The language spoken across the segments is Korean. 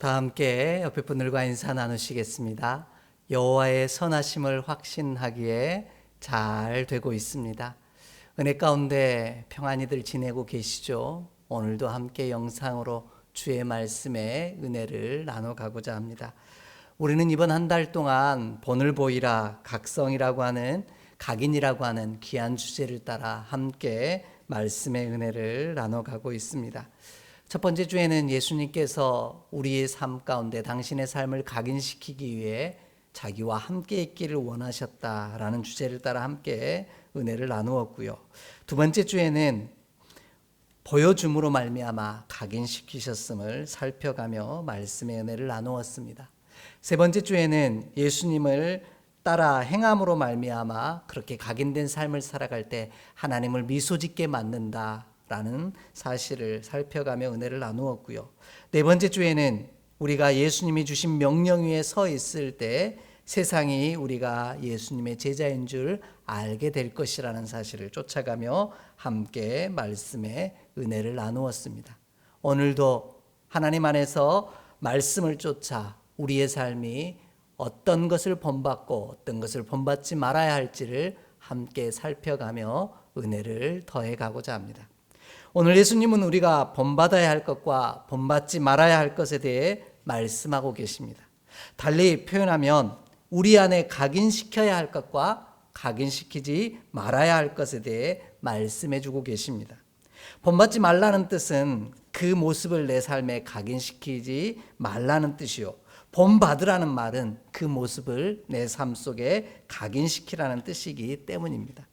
다 함께 옆에 분들과 인사 나누시겠습니다. 여호와의 선하심을 확신하기에 잘 되고 있습니다. 은혜 가운데 평안히들 지내고 계시죠? 오늘도 함께 영상으로 주의 말씀에 은혜를 나눠가고자 합니다. 우리는 이번 한 달 동안 본을 보이라 각성이라고 하는 각인이라고 하는 귀한 주제를 따라 함께 말씀의 은혜를 나눠가고 있습니다. 첫 번째 주에는 예수님께서 우리의 삶 가운데 당신의 삶을 각인시키기 위해 자기와 함께 있기를 원하셨다라는 주제를 따라 함께 은혜를 나누었고요. 두 번째 주에는 보여줌으로 말미암아 각인시키셨음을 살펴가며 말씀의 은혜를 나누었습니다. 세 번째 주에는 예수님을 따라 행함으로 말미암아 그렇게 각인된 삶을 살아갈 때 하나님을 미소짓게 만든다 라는 사실을 살펴가며 은혜를 나누었고요. 네 번째 주에는 우리가 예수님이 주신 명령 위에 서 있을 때 세상이 우리가 예수님의 제자인 줄 알게 될 것이라는 사실을 쫓아가며 함께 말씀의 은혜를 나누었습니다. 오늘도 하나님 안에서 말씀을 쫓아 우리의 삶이 어떤 것을 본받고 어떤 것을 본받지 말아야 할지를 함께 살펴가며 은혜를 더해 가고자 합니다. 오늘 예수님은 우리가 본받아야 할 것과 본받지 말아야 할 것에 대해 말씀하고 계십니다. 달리 표현하면 우리 안에 각인시켜야 할 것과 각인시키지 말아야 할 것에 대해 말씀해 주고 계십니다. 본받지 말라는 뜻은 그 모습을 내 삶에 각인시키지 말라는 뜻이요. 본받으라는 말은 그 모습을 내 삶 속에 각인시키라는 뜻이기 때문입니다.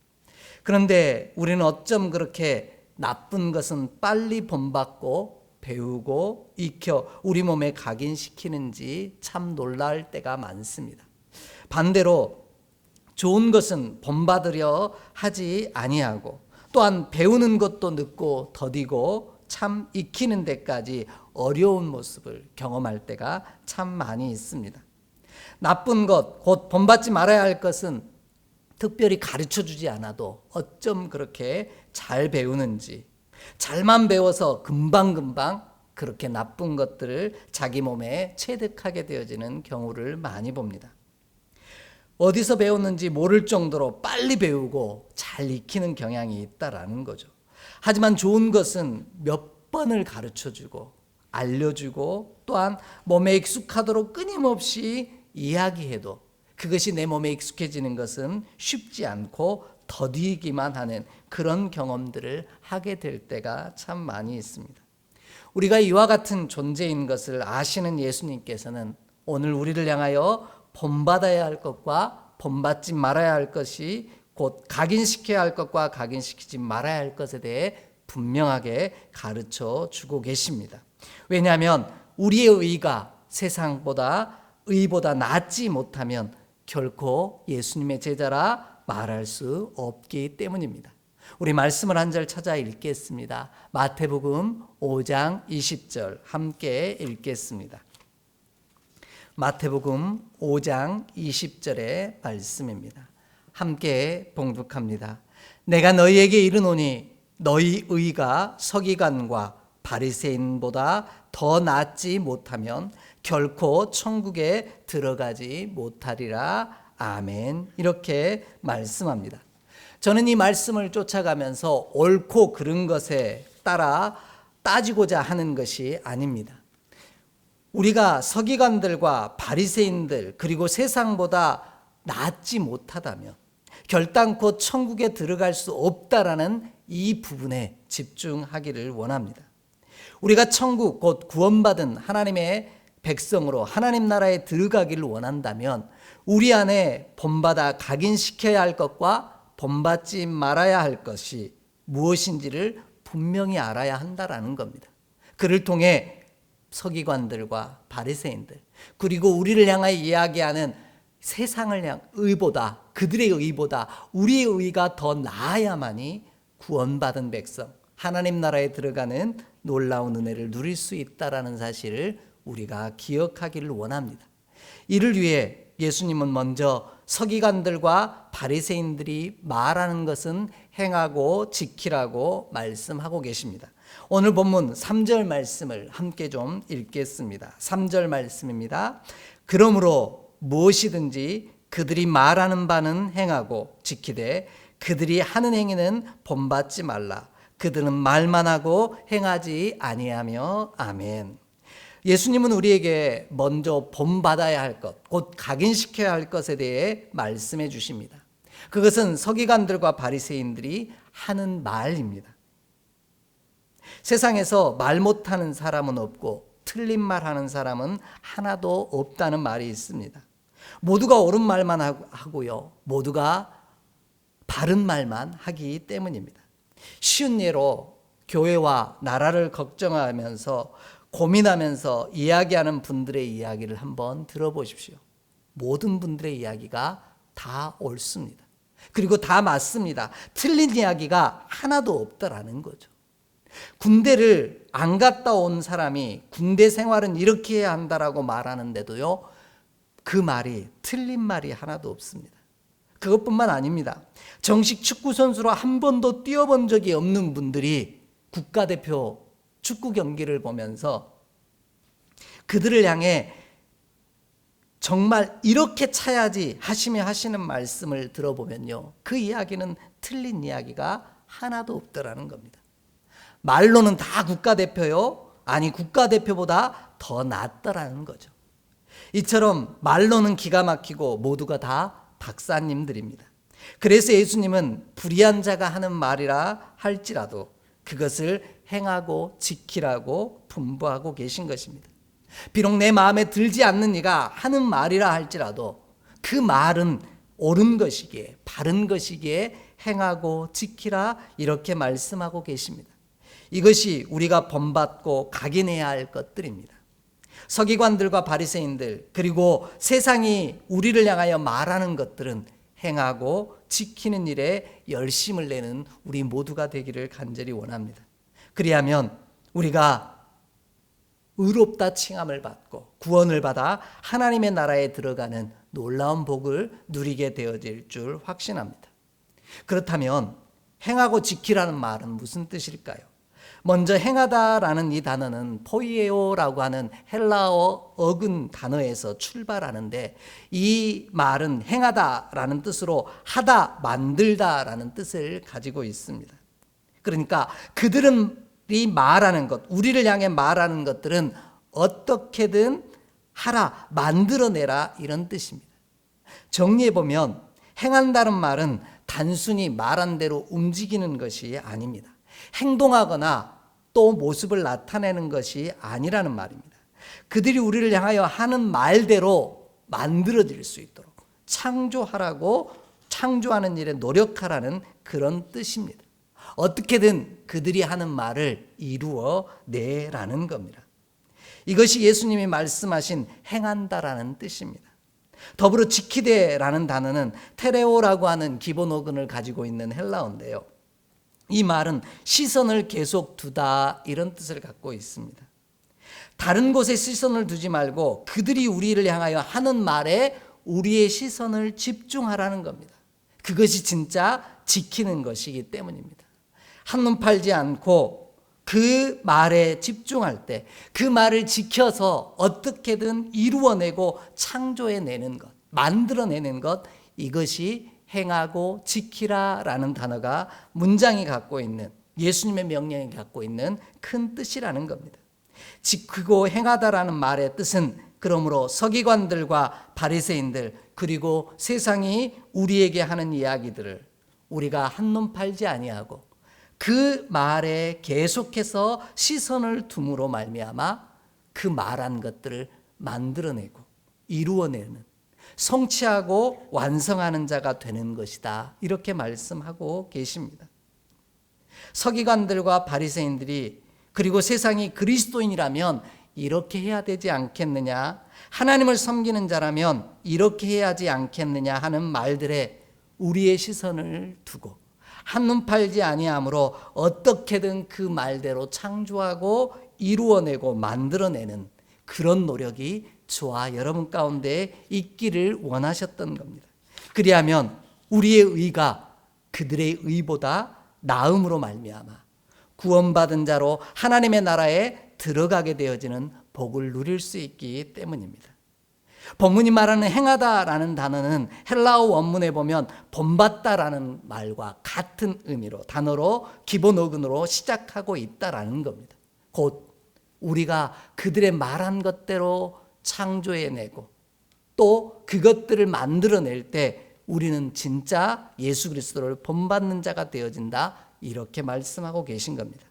그런데 우리는 어쩜 그렇게 나쁜 것은 빨리 본받고 배우고 익혀 우리 몸에 각인시키는지 참 놀랄 때가 많습니다. 반대로 좋은 것은 본받으려 하지 아니하고 또한 배우는 것도 늦고 더디고 참 익히는 데까지 어려운 모습을 경험할 때가 참 많이 있습니다. 나쁜 것, 곧 본받지 말아야 할 것은 특별히 가르쳐 주지 않아도 어쩜 그렇게 잘 배우는지, 잘만 배워서 금방금방 그렇게 나쁜 것들을 자기 몸에 체득하게 되어지는 경우를 많이 봅니다. 어디서 배웠는지 모를 정도로 빨리 배우고 잘 익히는 경향이 있다라는 거죠. 하지만 좋은 것은 몇 번을 가르쳐 주고 알려주고 또한 몸에 익숙하도록 끊임없이 이야기해도 그것이 내 몸에 익숙해지는 것은 쉽지 않고 더디기만 하는 그런 경험들을 하게 될 때가 참 많이 있습니다. 우리가 이와 같은 존재인 것을 아시는 예수님께서는 오늘 우리를 향하여 본받아야 할 것과 본받지 말아야 할 것이 곧 각인시켜야 할 것과 각인시키지 말아야 할 것에 대해 분명하게 가르쳐 주고 계십니다. 왜냐하면 우리의 의가 세상보다 의보다 낫지 못하면 결코 예수님의 제자라 말할 수 없기 때문입니다. 우리 말씀을 한 절 찾아 읽겠습니다. 마태복음 5장 20절 함께 읽겠습니다. 마태복음 5장 20절의 말씀입니다. 함께 봉독합니다. 내가 너희에게 이르노니 너희 의가 서기관과 바리새인보다 더 낫지 못하면 결코 천국에 들어가지 못하리라. 아멘. 이렇게 말씀합니다. 저는 이 말씀을 쫓아가면서 옳고 그른 것에 따라 따지고자 하는 것이 아닙니다. 우리가 서기관들과 바리새인들 그리고 세상보다 낫지 못하다면 결단코 천국에 들어갈 수 없다라는 이 부분에 집중하기를 원합니다. 우리가 천국 곧 구원받은 하나님의 백성으로 하나님 나라에 들어가기를 원한다면 우리 안에 본받아 각인시켜야 할 것과 본받지 말아야 할 것이 무엇인지를 분명히 알아야 한다라는 겁니다. 그를 통해 서기관들과 바리새인들 그리고 우리를 향하여 이야기하는 세상을 향 의보다 그들의 의보다 우리의 의가 더 나아야만이 구원받은 백성 하나님 나라에 들어가는 놀라운 은혜를 누릴 수 있다라는 사실을 우리가 기억하기를 원합니다. 이를 위해 예수님은 먼저 서기관들과 바리새인들이 말하는 것은 행하고 지키라고 말씀하고 계십니다. 오늘 본문 3절 말씀을 함께 좀 읽겠습니다. 3절 말씀입니다. 그러므로 무엇이든지 그들이 말하는 바는 행하고 지키되 그들이 하는 행위는 본받지 말라. 그들은 말만 하고 행하지 아니하며 아멘. 예수님은 우리에게 먼저 본받아야 할 것, 곧 각인시켜야 할 것에 대해 말씀해 주십니다. 그것은 서기관들과 바리새인들이 하는 말입니다. 세상에서 말 못하는 사람은 없고 틀린 말 하는 사람은 하나도 없다는 말이 있습니다. 모두가 옳은 말만 하고요. 모두가 바른 말만 하기 때문입니다. 쉬운 예로 교회와 나라를 걱정하면서 고민하면서 이야기하는 분들의 이야기를 한번 들어보십시오. 모든 분들의 이야기가 다 옳습니다. 그리고 다 맞습니다. 틀린 이야기가 하나도 없다라는 거죠. 군대를 안 갔다 온 사람이 군대 생활은 이렇게 해야 한다라고 말하는데도요, 그 말이 틀린 말이 하나도 없습니다. 그것뿐만 아닙니다. 정식 축구 선수로 한 번도 뛰어본 적이 없는 분들이 국가대표 축구 경기를 보면서 그들을 향해 정말 이렇게 차야지 하시며 하시는 말씀을 들어보면요. 그 이야기는 틀린 이야기가 하나도 없더라는 겁니다. 말로는 다 국가대표요. 아니, 국가대표보다 더 낫더라는 거죠. 이처럼 말로는 기가 막히고 모두가 다 박사님들입니다. 그래서 예수님은 불의한 자가 하는 말이라 할지라도 그것을 행하고 지키라고 분부하고 계신 것입니다. 비록 내 마음에 들지 않는 이가 하는 말이라 할지라도 그 말은 옳은 것이기에 바른 것이기에 행하고 지키라 이렇게 말씀하고 계십니다. 이것이 우리가 본받고 각인해야 할 것들입니다. 서기관들과 바리새인들 그리고 세상이 우리를 향하여 말하는 것들은 행하고 지키는 일에 열심을 내는 우리 모두가 되기를 간절히 원합니다. 그리하면 우리가 의롭다 칭함을 받고 구원을 받아 하나님의 나라에 들어가는 놀라운 복을 누리게 되어질 줄 확신합니다. 그렇다면 행하고 지키라는 말은 무슨 뜻일까요? 먼저 행하다라는 이 단어는 포이에오라고 하는 헬라어 어근 단어에서 출발하는데 이 말은 행하다라는 뜻으로 하다, 만들다라는 뜻을 가지고 있습니다. 그러니까 그들이 말하는 것, 우리를 향해 말하는 것들은 어떻게든 하라, 만들어내라 이런 뜻입니다. 정리해 보면 행한다는 말은 단순히 말한 대로 움직이는 것이 아닙니다. 행동하거나 또 모습을 나타내는 것이 아니라는 말입니다. 그들이 우리를 향하여 하는 말대로 만들어질 수 있도록 창조하라고 창조하는 일에 노력하라는 그런 뜻입니다. 어떻게든 그들이 하는 말을 이루어 내라는 겁니다. 이것이 예수님이 말씀하신 행한다라는 뜻입니다. 더불어 지키되라는 단어는 테레오라고 하는 기본 어근을 가지고 있는 헬라어인데요. 이 말은 시선을 계속 두다 이런 뜻을 갖고 있습니다. 다른 곳에 시선을 두지 말고 그들이 우리를 향하여 하는 말에 우리의 시선을 집중하라는 겁니다. 그것이 진짜 지키는 것이기 때문입니다. 한눈 팔지 않고 그 말에 집중할 때 그 말을 지켜서 어떻게든 이루어내고 창조해내는 것, 만들어내는 것, 이것이 행하고 지키라라는 단어가 문장이 갖고 있는 예수님의 명령이 갖고 있는 큰 뜻이라는 겁니다. 지키고 행하다라는 말의 뜻은 그러므로 서기관들과 바리새인들 그리고 세상이 우리에게 하는 이야기들을 우리가 한눈 팔지 아니하고 그 말에 계속해서 시선을 둠으로 말미암아 그 말한 것들을 만들어내고 이루어내는 성취하고 완성하는 자가 되는 것이다. 이렇게 말씀하고 계십니다. 서기관들과 바리새인들이 그리고 세상이 그리스도인이라면 이렇게 해야 되지 않겠느냐? 하나님을 섬기는 자라면 이렇게 해야지 않겠느냐 하는 말들에 우리의 시선을 두고 한눈 팔지 아니하므로 어떻게든 그 말대로 창조하고 이루어내고 만들어내는 그런 노력이 저와 여러분 가운데 있기를 원하셨던 겁니다. 그리하면 우리의 의가 그들의 의보다 나음으로 말미암아 구원받은 자로 하나님의 나라에 들어가게 되어지는 복을 누릴 수 있기 때문입니다. 본문이 말하는 행하다라는 단어는 헬라어 원문에 보면 본받다라는 말과 같은 의미로 단어로 기본 어근으로 시작하고 있다라는 겁니다. 곧 우리가 그들의 말한 것대로 창조해내고 또 그것들을 만들어낼 때 우리는 진짜 예수 그리스도를 본받는 자가 되어진다 이렇게 말씀하고 계신 겁니다.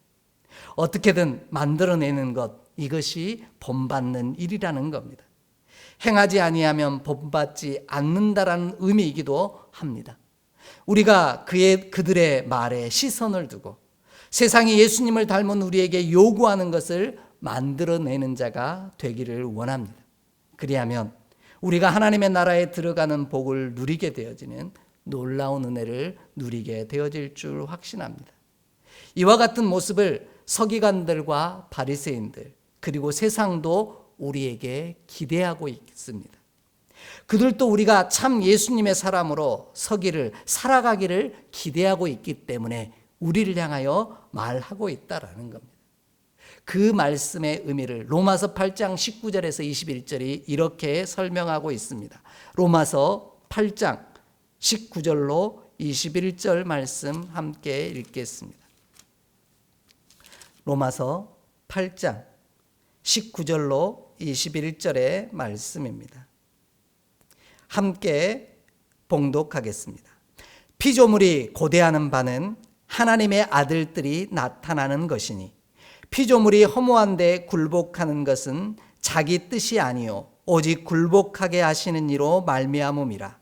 어떻게든 만들어내는 것 이것이 본받는 일이라는 겁니다. 행하지 아니하면 본받지 않는다라는 의미이기도 합니다. 우리가 그의 그들의 말에 시선을 두고 세상이 예수님을 닮은 우리에게 요구하는 것을 만들어내는 자가 되기를 원합니다. 그리하면 우리가 하나님의 나라에 들어가는 복을 누리게 되어지는 놀라운 은혜를 누리게 되어질 줄 확신합니다. 이와 같은 모습을 서기관들과 바리새인들 그리고 세상도 우리에게 기대하고 있습니다. 그들도 우리가 참 예수님의 사람으로 서기를 살아가기를 기대하고 있기 때문에 우리를 향하여 말하고 있다라는 겁니다. 그 말씀의 의미를 로마서 8장 19절에서 21절이 이렇게 설명하고 있습니다. 로마서 8장 19절로 21절 말씀 함께 읽겠습니다. 로마서 8장 19절로 21절의 말씀입니다. 함께 봉독하겠습니다. 피조물이 고대하는 바는 하나님의 아들들이 나타나는 것이니 피조물이 허무한 데 굴복하는 것은 자기 뜻이 아니요 오직 굴복하게 하시는 이로 말미암음이라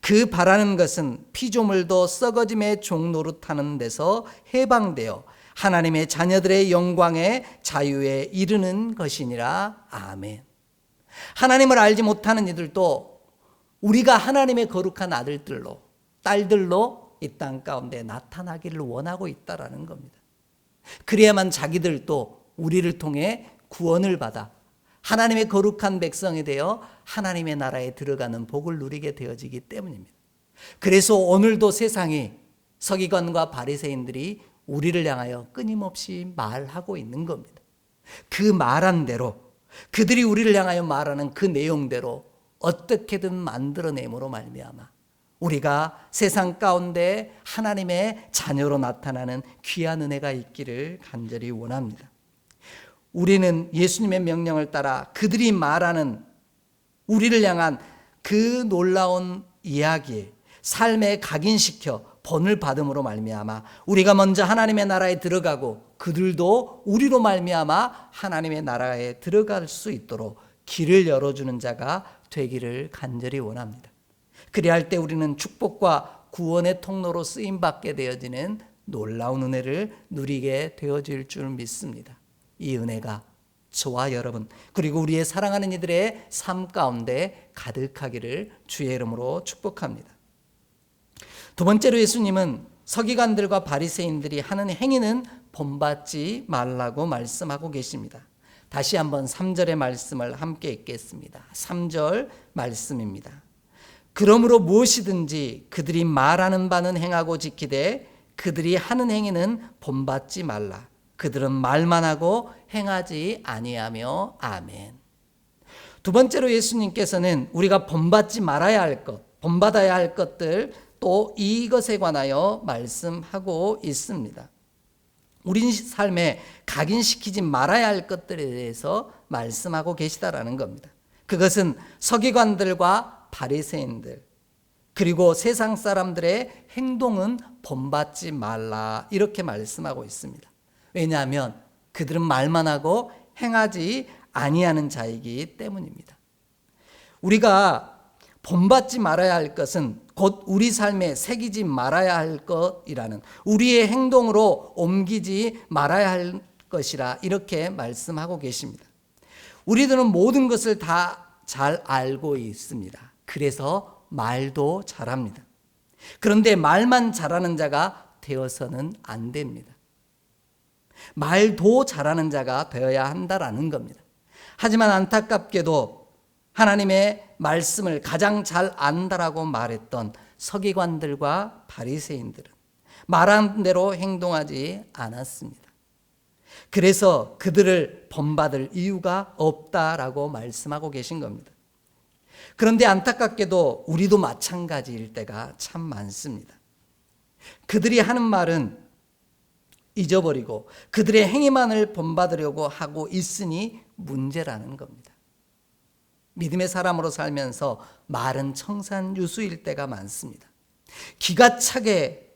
그 바라는 것은 피조물도 썩어짐의 종 노릇하는 데서 해방되어 하나님의 자녀들의 영광에 자유에 이르는 것이니라 아멘. 하나님을 알지 못하는 이들도 우리가 하나님의 거룩한 아들들로 딸들로 이 땅 가운데 나타나기를 원하고 있다라는 겁니다. 그래야만 자기들도 우리를 통해 구원을 받아 하나님의 거룩한 백성이 되어 하나님의 나라에 들어가는 복을 누리게 되어지기 때문입니다. 그래서 오늘도 세상이 서기관과 바리새인들이 우리를 향하여 끊임없이 말하고 있는 겁니다. 그 말한 대로 그들이 우리를 향하여 말하는 그 내용대로 어떻게든 만들어내므로 말미암아 우리가 세상 가운데 하나님의 자녀로 나타나는 귀한 은혜가 있기를 간절히 원합니다. 우리는 예수님의 명령을 따라 그들이 말하는 우리를 향한 그 놀라운 이야기에 삶에 각인시켜 본을 받음으로 말미암아 우리가 먼저 하나님의 나라에 들어가고 그들도 우리로 말미암아 하나님의 나라에 들어갈 수 있도록 길을 열어주는 자가 되기를 간절히 원합니다. 그리할 때 우리는 축복과 구원의 통로로 쓰임 받게 되어지는 놀라운 은혜를 누리게 되어질 줄 믿습니다. 이 은혜가 저와 여러분 그리고 우리의 사랑하는 이들의 삶 가운데 가득하기를 주의 이름으로 축복합니다. 두 번째로 예수님은 서기관들과 바리새인들이 하는 행위는 본받지 말라고 말씀하고 계십니다. 다시 한번 3절의 말씀을 함께 읽겠습니다. 3절 말씀입니다. 그러므로 무엇이든지 그들이 말하는 바는 행하고 지키되 그들이 하는 행위는 본받지 말라. 그들은 말만 하고 행하지 아니하며 아멘. 두 번째로 예수님께서는 우리가 본받지 말아야 할 것, 본받아야 할 것들 또 이것에 관하여 말씀하고 있습니다. 우리 삶에 각인시키지 말아야 할 것들에 대해서 말씀하고 계시다라는 겁니다. 그것은 서기관들과 바리새인들 그리고 세상 사람들의 행동은 본받지 말라 이렇게 말씀하고 있습니다. 왜냐하면 그들은 말만 하고 행하지 아니하는 자이기 때문입니다. 우리가 본받지 말아야 할 것은 곧 우리 삶에 새기지 말아야 할 것이라는 우리의 행동으로 옮기지 말아야 할 것이라 이렇게 말씀하고 계십니다. 우리들은 모든 것을 다 잘 알고 있습니다. 그래서 말도 잘합니다. 그런데 말만 잘하는 자가 되어서는 안 됩니다. 말도 잘하는 자가 되어야 한다라는 겁니다. 하지만 안타깝게도 하나님의 말씀을 가장 잘 안다라고 말했던 서기관들과 바리새인들은 말한 대로 행동하지 않았습니다. 그래서 그들을 본받을 이유가 없다라고 말씀하고 계신 겁니다. 그런데 안타깝게도 우리도 마찬가지일 때가 참 많습니다. 그들이 하는 말은 잊어버리고 그들의 행위만을 본받으려고 하고 있으니 문제라는 겁니다. 믿음의 사람으로 살면서 말은 청산유수일 때가 많습니다. 기가 차게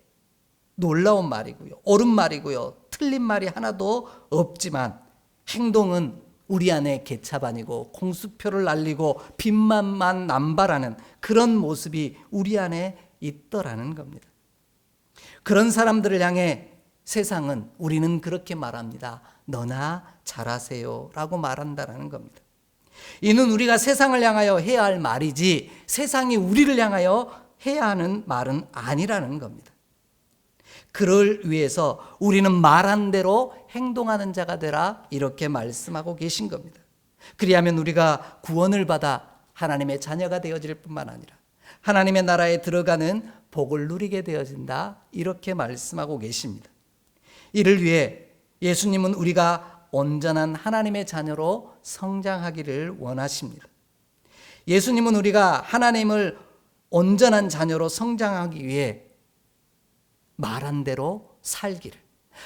놀라운 말이고요. 옳은 말이고요. 틀린 말이 하나도 없지만 행동은 우리 안에 개차반이고 공수표를 날리고 빚만만 남발하는 그런 모습이 우리 안에 있더라는 겁니다. 그런 사람들을 향해 세상은 우리는 그렇게 말합니다. 너나 잘하세요. 라고 말한다라는 겁니다. 이는 우리가 세상을 향하여 해야 할 말이지 세상이 우리를 향하여 해야 하는 말은 아니라는 겁니다. 그를 위해서 우리는 말한 대로 행동하는 자가 되라 이렇게 말씀하고 계신 겁니다. 그리하면 우리가 구원을 받아 하나님의 자녀가 되어질 뿐만 아니라 하나님의 나라에 들어가는 복을 누리게 되어진다 이렇게 말씀하고 계십니다. 이를 위해 예수님은 우리가 온전한 하나님의 자녀로 성장하기를 원하십니다. 예수님은 우리가 하나님을 온전한 자녀로 성장하기 위해 말한 대로 살기를,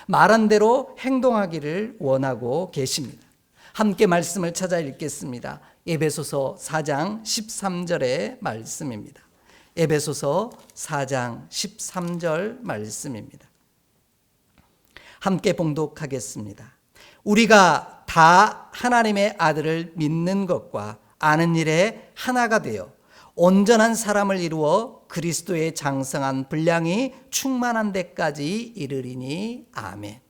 말한 대로 행동하기를 원하고 계십니다. 함께 말씀을 찾아 읽겠습니다. 에베소서 4장 13절의 말씀입니다. 에베소서 4장 13절 말씀입니다. 함께 봉독하겠습니다. 우리가 다 하나님의 아들을 믿는 것과 아는 일에 하나가 되어 온전한 사람을 이루어 그리스도의 장성한 분량이 충만한 데까지 이르리니 아멘.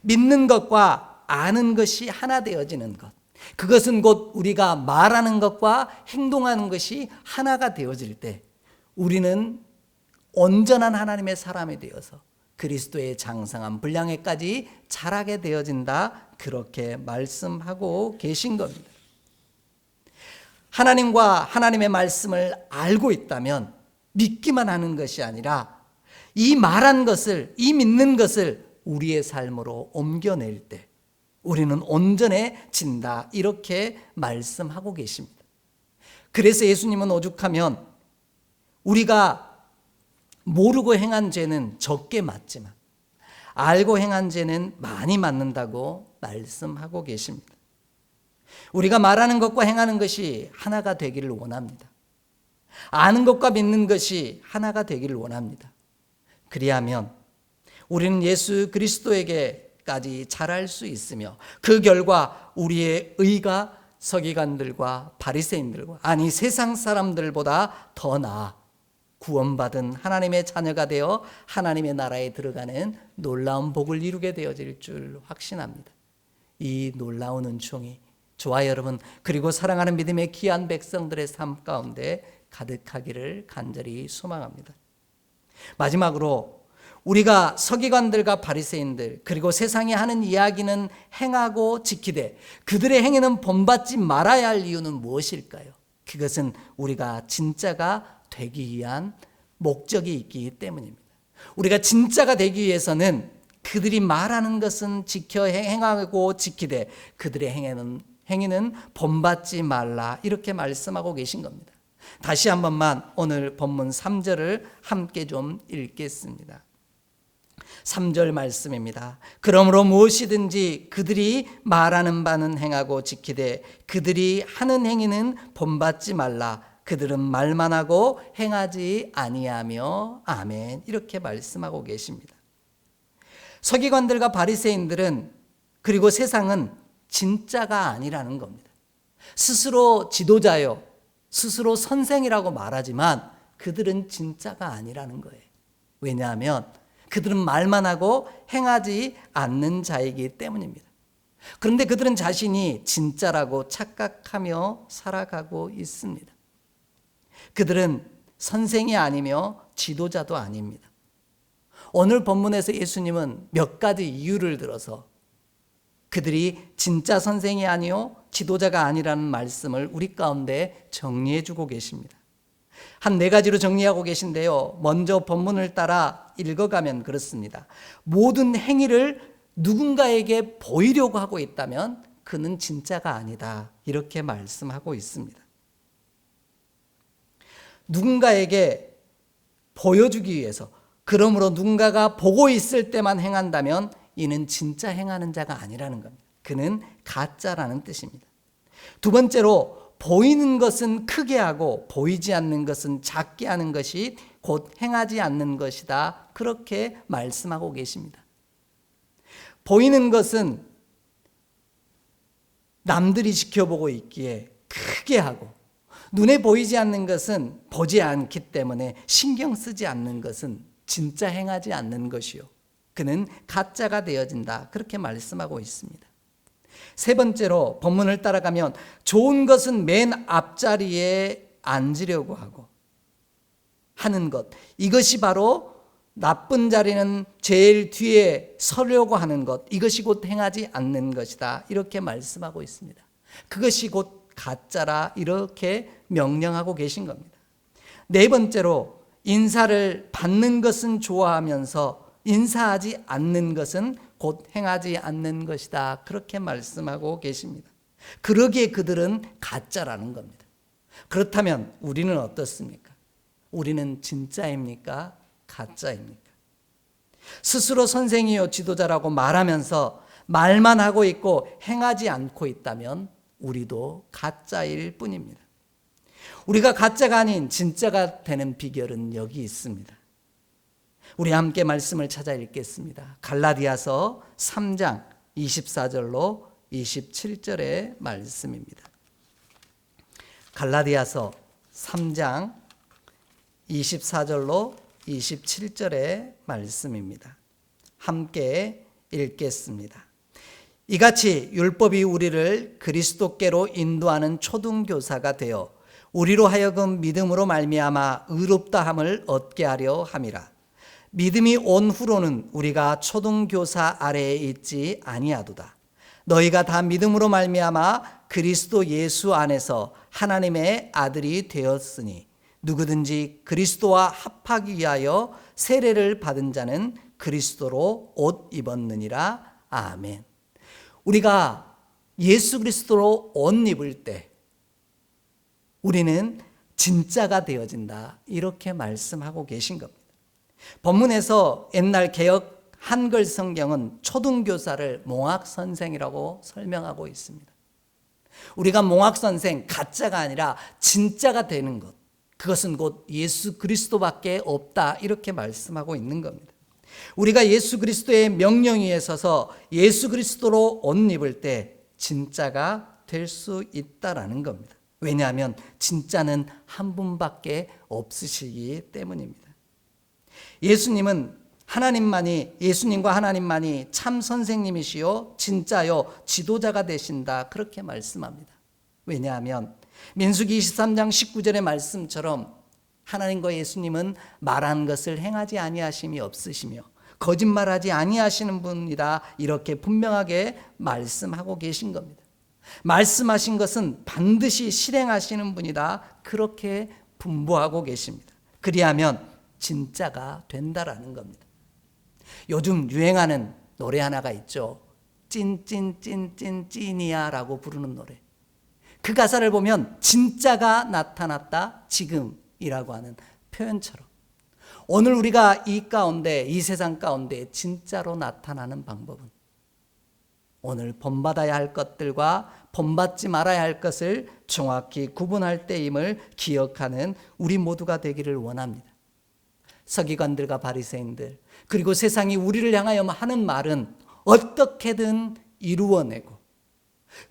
믿는 것과 아는 것이 하나 되어지는 것. 그것은 곧 우리가 말하는 것과 행동하는 것이 하나가 되어질 때 우리는 온전한 하나님의 사람이 되어서 그리스도의 장성한 분량에까지 자라게 되어진다. 그렇게 말씀하고 계신 겁니다. 하나님과 하나님의 말씀을 알고 있다면 믿기만 하는 것이 아니라 이 말한 것을, 이 믿는 것을 우리의 삶으로 옮겨낼 때 우리는 온전해진다. 이렇게 말씀하고 계십니다. 그래서 예수님은 오죽하면 우리가 모르고 행한 죄는 적게 맞지만 알고 행한 죄는 많이 맞는다고 말씀하고 계십니다. 우리가 말하는 것과 행하는 것이 하나가 되기를 원합니다. 아는 것과 믿는 것이 하나가 되기를 원합니다. 그리하면 우리는 예수 그리스도에게까지 잘할 수 있으며 그 결과 우리의 의가 서기관들과 바리새인들과 아니 세상 사람들보다 더 나아 구원받은 하나님의 자녀가 되어 하나님의 나라에 들어가는 놀라운 복을 이루게 되어질 줄 확신합니다. 이 놀라운 은총이 저와 여러분 그리고 사랑하는 믿음의 귀한 백성들의 삶 가운데 가득하기를 간절히 소망합니다. 마지막으로 우리가 서기관들과 바리새인들 그리고 세상이 하는 이야기는 행하고 지키되 그들의 행위는 본받지 말아야 할 이유는 무엇일까요? 그것은 우리가 진짜가 되기 위한 목적이 있기 때문입니다. 우리가 진짜가 되기 위해서는 그들이 말하는 것은 지켜 행하고 지키되 그들의 행위는 행위는 본받지 말라 이렇게 말씀하고 계신 겁니다. 다시 한 번만 오늘 본문 3절을 함께 좀 읽겠습니다. 3절 말씀입니다. 그러므로 무엇이든지 그들이 말하는 바는 행하고 지키되 그들이 하는 행위는 본받지 말라. 그들은 말만 하고 행하지 아니하며 아멘 이렇게 말씀하고 계십니다. 서기관들과 바리새인들은 그리고 세상은 진짜가 아니라는 겁니다. 스스로 지도자요, 스스로 선생이라고 말하지만 그들은 진짜가 아니라는 거예요. 왜냐하면 그들은 말만 하고 행하지 않는 자이기 때문입니다. 그런데 그들은 자신이 진짜라고 착각하며 살아가고 있습니다. 그들은 선생이 아니며 지도자도 아닙니다. 오늘 본문에서 예수님은 몇 가지 이유를 들어서 그들이 진짜 선생이 아니요 지도자가 아니라는 말씀을 우리 가운데 정리해 주고 계십니다. 한 네 가지로 정리하고 계신데요. 먼저 본문을 따라 읽어가면 그렇습니다. 모든 행위를 누군가에게 보이려고 하고 있다면 그는 진짜가 아니다. 이렇게 말씀하고 있습니다. 누군가에게 보여주기 위해서 그러므로 누군가가 보고 있을 때만 행한다면 이는 진짜 행하는 자가 아니라는 겁니다. 그는 가짜라는 뜻입니다. 두 번째로 보이는 것은 크게 하고 보이지 않는 것은 작게 하는 것이 곧 행하지 않는 것이다. 그렇게 말씀하고 계십니다. 보이는 것은 남들이 지켜보고 있기에 크게 하고 눈에 보이지 않는 것은 보지 않기 때문에 신경 쓰지 않는 것은 진짜 행하지 않는 것이요. 그는 가짜가 되어진다. 그렇게 말씀하고 있습니다. 세 번째로 본문을 따라가면 좋은 것은 맨 앞자리에 앉으려고 하고 하는 것. 이것이 바로 나쁜 자리는 제일 뒤에 서려고 하는 것. 이것이 곧 행하지 않는 것이다. 이렇게 말씀하고 있습니다. 그것이 곧 가짜라 이렇게 명령하고 계신 겁니다. 네 번째로 인사를 받는 것은 좋아하면서 인사하지 않는 것은 곧 행하지 않는 것이다. 그렇게 말씀하고 계십니다. 그러기에 그들은 가짜라는 겁니다. 그렇다면 우리는 어떻습니까? 우리는 진짜입니까? 가짜입니까? 스스로 선생이요 지도자라고 말하면서 말만 하고 있고 행하지 않고 있다면 우리도 가짜일 뿐입니다. 우리가 가짜가 아닌 진짜가 되는 비결은 여기 있습니다. 우리 함께 말씀을 찾아 읽겠습니다. 갈라디아서 3장 24절로 27절의 말씀입니다. 갈라디아서 3장 24절로 27절의 말씀입니다. 함께 읽겠습니다. 이같이 율법이 우리를 그리스도께로 인도하는 초등교사가 되어 우리로 하여금 믿음으로 말미암아 의롭다함을 얻게 하려 함이라. 믿음이 온 후로는 우리가 초등교사 아래에 있지 아니하도다. 너희가 다 믿음으로 말미암아 그리스도 예수 안에서 하나님의 아들이 되었으니 누구든지 그리스도와 합하기 위하여 세례를 받은 자는 그리스도로 옷 입었느니라. 아멘. 우리가 예수 그리스도로 옷 입을 때 우리는 진짜가 되어진다. 이렇게 말씀하고 계신 겁니다. 본문에서 옛날 개혁 한글 성경은 초등교사를 몽학 선생이라고 설명하고 있습니다. 우리가 몽학 선생 가짜가 아니라 진짜가 되는 것. 그것은 곧 예수 그리스도밖에 없다. 이렇게 말씀하고 있는 겁니다. 우리가 예수 그리스도의 명령 위에 서서 예수 그리스도로 옷 입을 때 진짜가 될 수 있다라는 겁니다. 왜냐하면 진짜는 한 분밖에 없으시기 때문입니다. 예수님은 하나님만이 예수님과 하나님만이 참 선생님이시요 진짜요 지도자가 되신다 그렇게 말씀합니다. 왜냐하면 민수기 23장 19절의 말씀처럼 하나님과 예수님은 말한 것을 행하지 아니하심이 없으시며 거짓말하지 아니하시는 분이다 이렇게 분명하게 말씀하고 계신 겁니다. 말씀하신 것은 반드시 실행하시는 분이다 그렇게 분부하고 계십니다. 그리하면 진짜가 된다라는 겁니다. 요즘 유행하는 노래 하나가 있죠. 찐찐찐찐 찐이야 라고 부르는 노래. 그 가사를 보면 진짜가 나타났다 지금이라고 하는 표현처럼 오늘 우리가 이 가운데 이 세상 가운데 진짜로 나타나는 방법은 오늘 본받아야 할 것들과 본받지 말아야 할 것을 정확히 구분할 때임을 기억하는 우리 모두가 되기를 원합니다. 서기관들과 바리새인들 그리고 세상이 우리를 향하여 하는 말은 어떻게든 이루어내고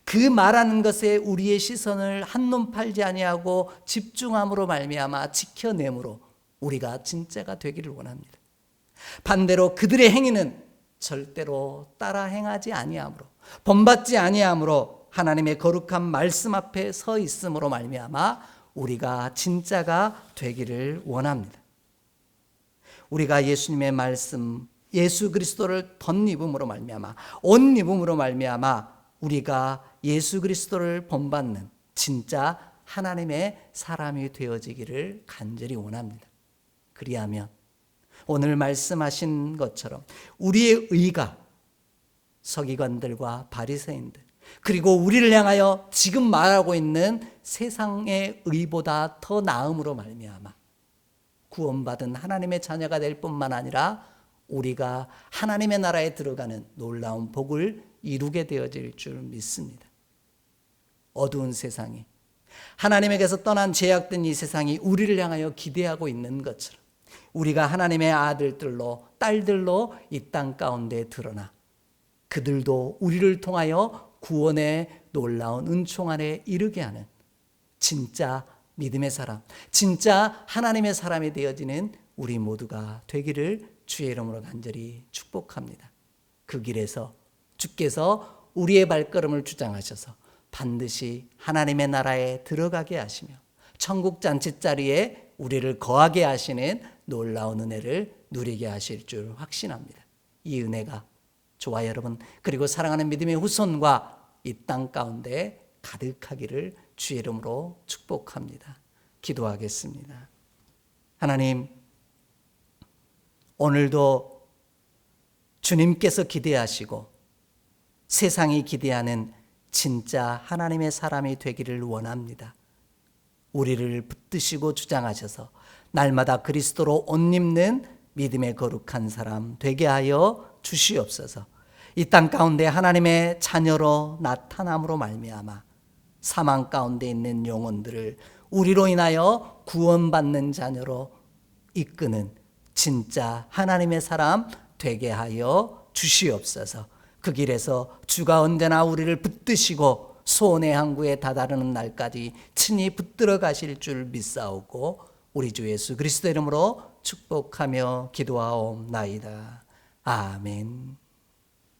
그 말하는 것에 우리의 시선을 한눈 팔지 아니하고 집중함으로 말미암아 지켜내므로 우리가 진짜가 되기를 원합니다. 반대로 그들의 행위는 절대로 따라 행하지 아니하므로 본받지 아니하므로 하나님의 거룩한 말씀 앞에 서 있음으로 말미암아 우리가 진짜가 되기를 원합니다. 우리가 예수님의 말씀 예수 그리스도를 덧입음으로 말미암아 옷 입음으로 말미암아 우리가 예수 그리스도를 본받는 진짜 하나님의 사람이 되어지기를 간절히 원합니다. 그리하면 오늘 말씀하신 것처럼 우리의 의가 서기관들과 바리새인들 그리고 우리를 향하여 지금 말하고 있는 세상의 의보다 더 나음으로 말미암아 구원받은 하나님의 자녀가 될 뿐만 아니라 우리가 하나님의 나라에 들어가는 놀라운 복을 이루게 되어질 줄 믿습니다. 어두운 세상이 하나님에게서 떠난 죄악된 이 세상이 우리를 향하여 기대하고 있는 것처럼 우리가 하나님의 아들들로 딸들로 이 땅 가운데 드러나 그들도 우리를 통하여 구원의 놀라운 은총 안에 이르게 하는 진짜 믿음의 사람, 진짜 하나님의 사람이 되어지는 우리 모두가 되기를 주의 이름으로 간절히 축복합니다. 그 길에서 주께서 우리의 발걸음을 주장하셔서 반드시 하나님의 나라에 들어가게 하시며 천국 잔치 자리에 우리를 거하게 하시는 놀라운 은혜를 누리게 하실 줄 확신합니다. 이 은혜가 저와 여러분 그리고 사랑하는 믿음의 후손과 이 땅 가운데 가득하기를 주의 이름으로 축복합니다. 기도하겠습니다. 하나님 오늘도 주님께서 기대하시고 세상이 기대하는 진짜 하나님의 사람이 되기를 원합니다. 우리를 붙드시고 주장하셔서 날마다 그리스도로 옷 입는 믿음의 거룩한 사람 되게 하여 주시옵소서. 이 땅 가운데 하나님의 자녀로 나타남으로 말미암아 사망 가운데 있는 영혼들을 우리로 인하여 구원받는 자녀로 이끄는 진짜 하나님의 사람 되게 하여 주시옵소서. 그 길에서 주가 언제나 우리를 붙드시고 소원의 항구에 다다르는 날까지 친히 붙들어 가실 줄 믿사오고 우리 주 예수 그리스도 이름으로 축복하며 기도하옵나이다. 아멘.